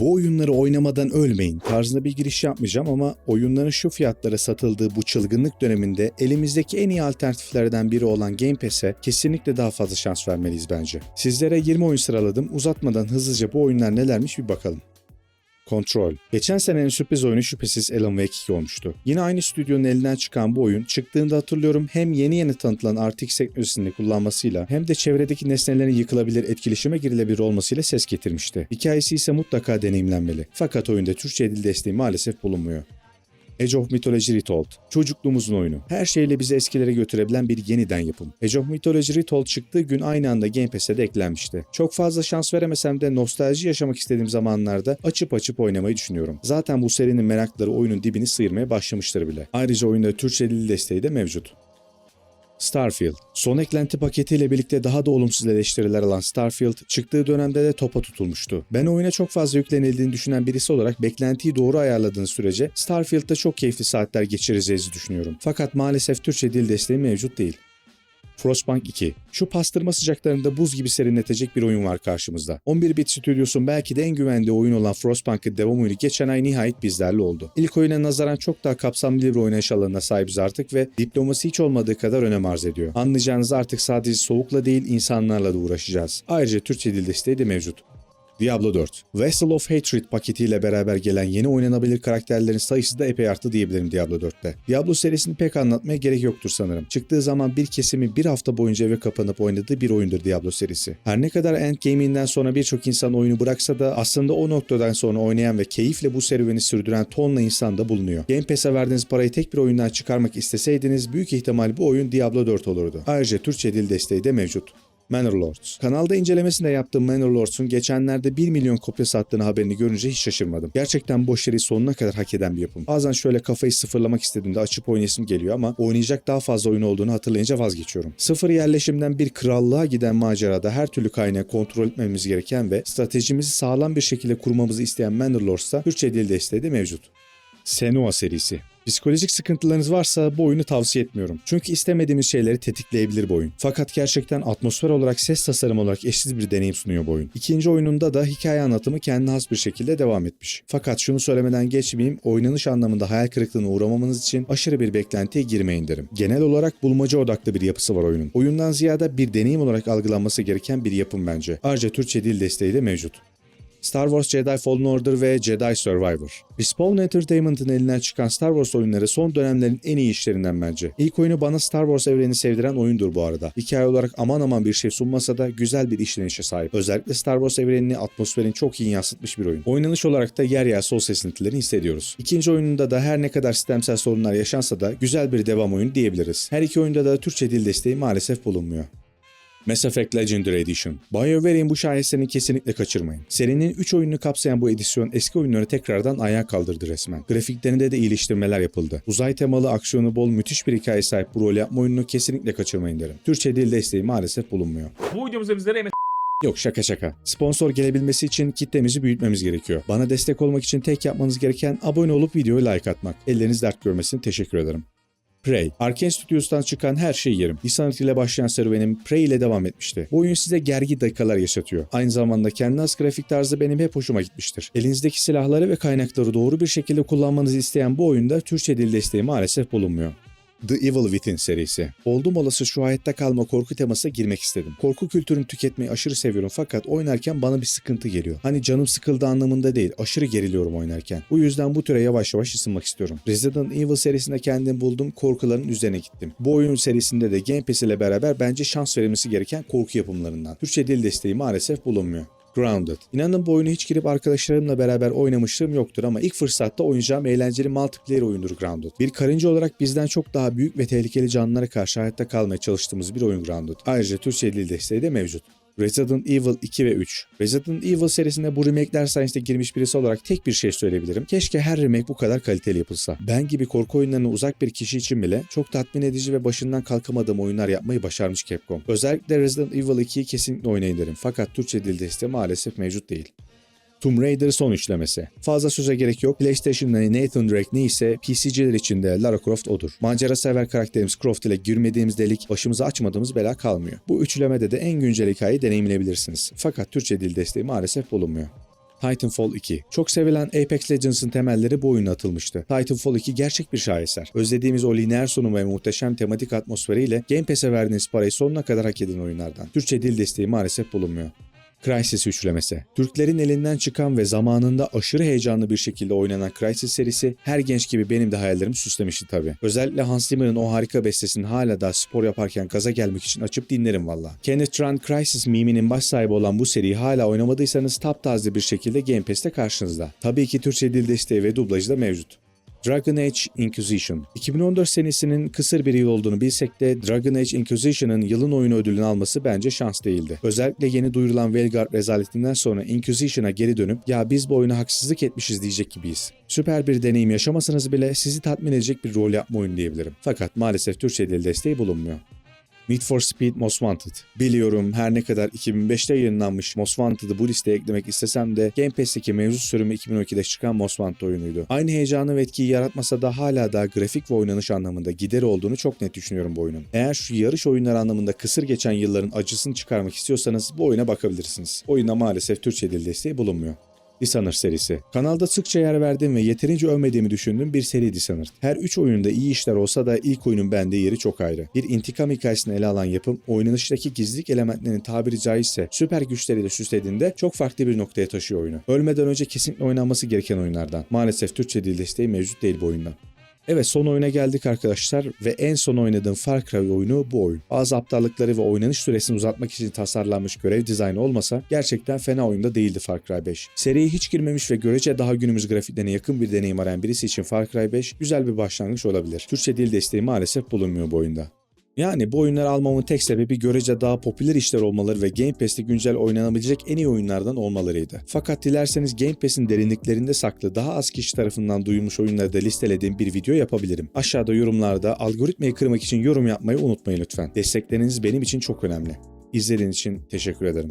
Bu oyunları oynamadan ölmeyin tarzında bir giriş yapmayacağım ama oyunların şu fiyatlara satıldığı bu çılgınlık döneminde elimizdeki en iyi alternatiflerden biri olan Game Pass'e kesinlikle daha fazla şans vermeliyiz bence. Sizlere 20 oyun sıraladım. Uzatmadan hızlıca bu oyunlar nelermiş bir bakalım. Control. Geçen senenin sürpriz oyunu şüphesiz Alan Wake 2 olmuştu. Yine aynı stüdyonun elinden çıkan bu oyun çıktığında hatırlıyorum hem yeni yeni tanıtılan RTX teknolojisini kullanmasıyla hem de çevredeki nesnelerin yıkılabilir etkileşime girilebilir olmasıyla ses getirmişti. Hikayesi ise mutlaka deneyimlenmeli. Fakat oyunda Türkçe dil desteği maalesef bulunmuyor. Age of Mythology Retold. Çocukluğumuzun oyunu. Her şeyle bizi eskilere götürebilen bir yeniden yapım. Age of Mythology Retold çıktığı gün aynı anda Game Pass'e de eklenmişti. Çok fazla şans veremesem de nostalji yaşamak istediğim zamanlarda açıp açıp oynamayı düşünüyorum. Zaten bu serinin merakları oyunun dibini sıyırmaya başlamıştır bile. Ayrıca oyunda Türkçe dil desteği de mevcut. Starfield. Son eklenti paketiyle birlikte daha da olumsuz eleştiriler alan Starfield çıktığı dönemde de topa tutulmuştu. Ben oyuna çok fazla yüklenildiğini düşünen birisi olarak beklentiyi doğru ayarladığın sürece Starfield'da çok keyifli saatler geçireceğizi düşünüyorum. Fakat maalesef Türkçe dil desteği mevcut değil. Frostpunk 2. Şu pastırma sıcaklarında buz gibi serinletecek bir oyun var karşımızda. 11 bit stüdyosun belki de en güvendiği oyun olan Frostpunk'ın devam oyunu geçen ay nihayet bizlerle oldu. İlk oyuna nazaran çok daha kapsamlı bir oynayış alanına sahibiz artık ve diplomasi hiç olmadığı kadar önem arz ediyor. Anlayacağınız artık sadece soğukla değil insanlarla da uğraşacağız. Ayrıca Türkçe dil desteği de mevcut. Diablo 4. Vessel of Hatred paketiyle beraber gelen yeni oynanabilir karakterlerin sayısı da epey arttı diyebilirim Diablo 4'te. Diablo serisini pek anlatmaya gerek yoktur sanırım. Çıktığı zaman bir kesimi bir hafta boyunca eve kapanıp oynadığı bir oyundur Diablo serisi. Her ne kadar Endgame'inden sonra birçok insan oyunu bıraksa da aslında o noktadan sonra oynayan ve keyifle bu serüveni sürdüren tonla insan da bulunuyor. Game Pass'e verdiğiniz parayı tek bir oyundan çıkarmak isteseydiniz büyük ihtimal bu oyun Diablo 4 olurdu. Ayrıca Türkçe dil desteği de mevcut. Manor Lords. Kanalda incelemesinde yaptığım Manor Lords'un geçenlerde 1 milyon kopya sattığını haberini görünce hiç şaşırmadım. Gerçekten bu işleri sonuna kadar hak eden bir yapım. Bazen şöyle kafayı sıfırlamak istediğimde açıp oynayasım geliyor ama oynayacak daha fazla oyun olduğunu hatırlayınca vazgeçiyorum. Sıfır yerleşimden bir krallığa giden macerada her türlü kaynağı kontrol etmemiz gereken ve stratejimizi sağlam bir şekilde kurmamızı isteyen Manor Lords'ta Türkçe dil desteği de mevcut. Senua serisi. Psikolojik sıkıntılarınız varsa bu oyunu tavsiye etmiyorum. Çünkü istemediğimiz şeyleri tetikleyebilir bu oyun. Fakat gerçekten atmosfer olarak, ses tasarımı olarak eşsiz bir deneyim sunuyor bu oyun. İkinci oyununda da hikaye anlatımı kendine has bir şekilde devam etmiş. Fakat şunu söylemeden geçmeyeyim, oynanış anlamında hayal kırıklığına uğramamanız için aşırı bir beklentiye girmeyin derim. Genel olarak bulmaca odaklı bir yapısı var oyunun. Oyundan ziyade bir deneyim olarak algılanması gereken bir yapım bence. Ayrıca Türkçe dil desteği de mevcut. Star Wars Jedi Fallen Order ve Jedi Survivor. Respawn Entertainment'ın elinden çıkan Star Wars oyunları son dönemlerin en iyi işlerinden bence. İlk oyunu bana Star Wars evreni sevdiren oyundur bu arada. Hikaye olarak aman aman bir şey sunmasa da güzel bir işlenişe sahip. Özellikle Star Wars evrenini, atmosferini çok iyi yansıtmış bir oyun. Oynanış olarak da yer yer sol sesintilerini hissediyoruz. İkinci oyununda da her ne kadar sistemsel sorunlar yaşansa da güzel bir devam oyunu diyebiliriz. Her iki oyunda da Türkçe dil desteği maalesef bulunmuyor. Mass Effect Legendary Edition. BioWare'in bu şaheserini kesinlikle kaçırmayın. Serinin 3 oyununu kapsayan bu edisyon eski oyunları tekrardan ayağa kaldırdı resmen. Grafiklerinde de iyileştirmeler yapıldı. Uzay temalı, aksiyonu bol, müthiş bir hikaye sahip bu rol yapma oyununu kesinlikle kaçırmayın derim. Türkçe dil desteği maalesef bulunmuyor. Bu videomuzda bizlere Yok şaka şaka. Sponsor gelebilmesi için kitlemizi büyütmemiz gerekiyor. Bana destek olmak için tek yapmanız gereken abone olup videoyu like atmak. Elleriniz dert görmesin. Teşekkür ederim. Prey. Arkane Studios'tan çıkan her şeyi yerim. Dishonored ile başlayan serüvenim Prey ile devam etmişti. Bu oyun size gergi dakikalar yaşatıyor. Aynı zamanda kendi has grafik tarzı benim hep hoşuma gitmiştir. Elinizdeki silahları ve kaynakları doğru bir şekilde kullanmanızı isteyen bu oyunda Türkçe dil desteği maalesef bulunmuyor. The Evil Within serisi. Oldum olası şu hayatta kalma korku temasına girmek istedim. Korku kültürünü tüketmeyi aşırı seviyorum fakat oynarken bana bir sıkıntı geliyor. Hani canım sıkıldı anlamında değil, aşırı geriliyorum oynarken. Bu yüzden bu türe yavaş yavaş ısınmak istiyorum. Resident Evil serisinde kendimi buldum, korkuların üzerine gittim. Bu oyun serisinde de Game Pass ile beraber bence şans verilmesi gereken korku yapımlarından. Türkçe dil desteği maalesef bulunmuyor. Grounded. İnanın bu oyunu hiç girip arkadaşlarımla beraber oynamışlığım yoktur ama ilk fırsatta oynayacağım eğlenceli multiplayer oyundur Grounded. Bir karınca olarak bizden çok daha büyük ve tehlikeli canlılara karşı hayatta kalmaya çalıştığımız bir oyun Grounded. Ayrıca Türkçe dil desteği de mevcut. Resident Evil 2 ve 3. Resident Evil serisinde bu remake'ler sayesinde girmiş birisi olarak tek bir şey söyleyebilirim. Keşke her remake bu kadar kaliteli yapılsa. Ben gibi korku oyunlarına uzak bir kişi için bile çok tatmin edici ve başından kalkamadığım oyunlar yapmayı başarmış Capcom. Özellikle Resident Evil 2'yi kesinlikle oynayın derim. Fakat Türkçe dil desteği maalesef mevcut değil. Tomb Raider son üçlemesi. Fazla söze gerek yok. PlayStation'da Nathan Drake neyse PC'ciler için de Lara Croft odur. Macera sever karakterimiz Croft ile girmediğimiz delik başımıza açmadığımız bela kalmıyor. Bu üçlemede de en güncel hikayeyi deneyimleyebilirsiniz. Fakat Türkçe dil desteği maalesef bulunmuyor. Titanfall 2. Çok sevilen Apex Legends'ın temelleri bu oyuna atılmıştı. Titanfall 2 gerçek bir şaheser. Özlediğimiz o lineer sunum ve muhteşem tematik atmosferiyle Game Pass'e verdiğiniz parayı sonuna kadar hak eden oyunlardan. Türkçe dil desteği maalesef bulunmuyor. Crysis üçlemesi. Türklerin elinden çıkan ve zamanında aşırı heyecanlı bir şekilde oynanan Crysis serisi her genç gibi benim de hayallerimi süslemişti tabii. Özellikle Hans Zimmer'ın o harika bestesini hala da spor yaparken gaza gelmek için açıp dinlerim valla. Kenneth Rand Crysis miminin baş sahibi olan bu seriyi hala oynamadıysanız taptaze bir şekilde Game Pass'te karşınızda. Tabii ki Türkçe dil desteği ve dublajı da mevcut. Dragon Age Inquisition. 2014 senesinin kısır bir yıl olduğunu bilsek de Dragon Age Inquisition'ın yılın oyunu ödülünü alması bence şans değildi. Özellikle yeni duyurulan Velgard rezaletinden sonra Inquisition'a geri dönüp ya biz bu oyuna haksızlık etmişiz diyecek gibiyiz. Süper bir deneyim yaşamasanız bile sizi tatmin edecek bir rol yapma oyunu diyebilirim. Fakat maalesef Türkçe dil desteği bulunmuyor. Need for Speed Most Wanted. Biliyorum her ne kadar 2005'te yayınlanmış Most Wanted'ı bu listeye eklemek istesem de Game Pass'teki mevcut sürümü 2012'de çıkan Most Wanted oyunuydu. Aynı heyecanı ve etkiyi yaratmasa da hala da grafik ve oynanış anlamında gideri olduğunu çok net düşünüyorum bu oyunun. Eğer şu yarış oyunları anlamında kısır geçen yılların acısını çıkarmak istiyorsanız bu oyuna bakabilirsiniz. Oyunda maalesef Türkçe dil desteği bulunmuyor. Dishonored serisi. Kanalda sıkça yer verdiğim ve yeterince övmediğimi düşündüğüm bir seri Dishonored. Her 3 oyunda iyi işler olsa da ilk oyunun bende yeri çok ayrı. Bir intikam hikayesini ele alan yapım, oynanıştaki gizlilik elementlerinin tabiri caizse süper güçleriyle süslediğinde çok farklı bir noktaya taşıyor oyunu. Ölmeden önce kesinlikle oynanması gereken oyunlardan. Maalesef Türkçe dil desteği mevcut değil bu oyunda. Evet son oyuna geldik arkadaşlar ve en son oynadığım Far Cry oyunu bu oyun. Bazı aptallıkları ve oynanış süresini uzatmak için tasarlanmış görev dizaynı olmasa gerçekten fena oyunda değildi Far Cry 5. Seriye hiç girmemiş ve görece daha günümüz grafiklerine yakın bir deneyim arayan birisi için Far Cry 5 güzel bir başlangıç olabilir. Türkçe dil desteği maalesef bulunmuyor bu oyunda. Yani bu oyunları almamın tek sebebi görece daha popüler işler olmaları ve Game Pass'te güncel oynanabilecek en iyi oyunlardan olmalarıydı. Fakat dilerseniz Game Pass'in derinliklerinde saklı daha az kişi tarafından duyulmuş oyunları da listelediğim bir video yapabilirim. Aşağıda yorumlarda algoritmayı kırmak için yorum yapmayı unutmayın lütfen. Destekleriniz benim için çok önemli. İzlediğiniz için teşekkür ederim.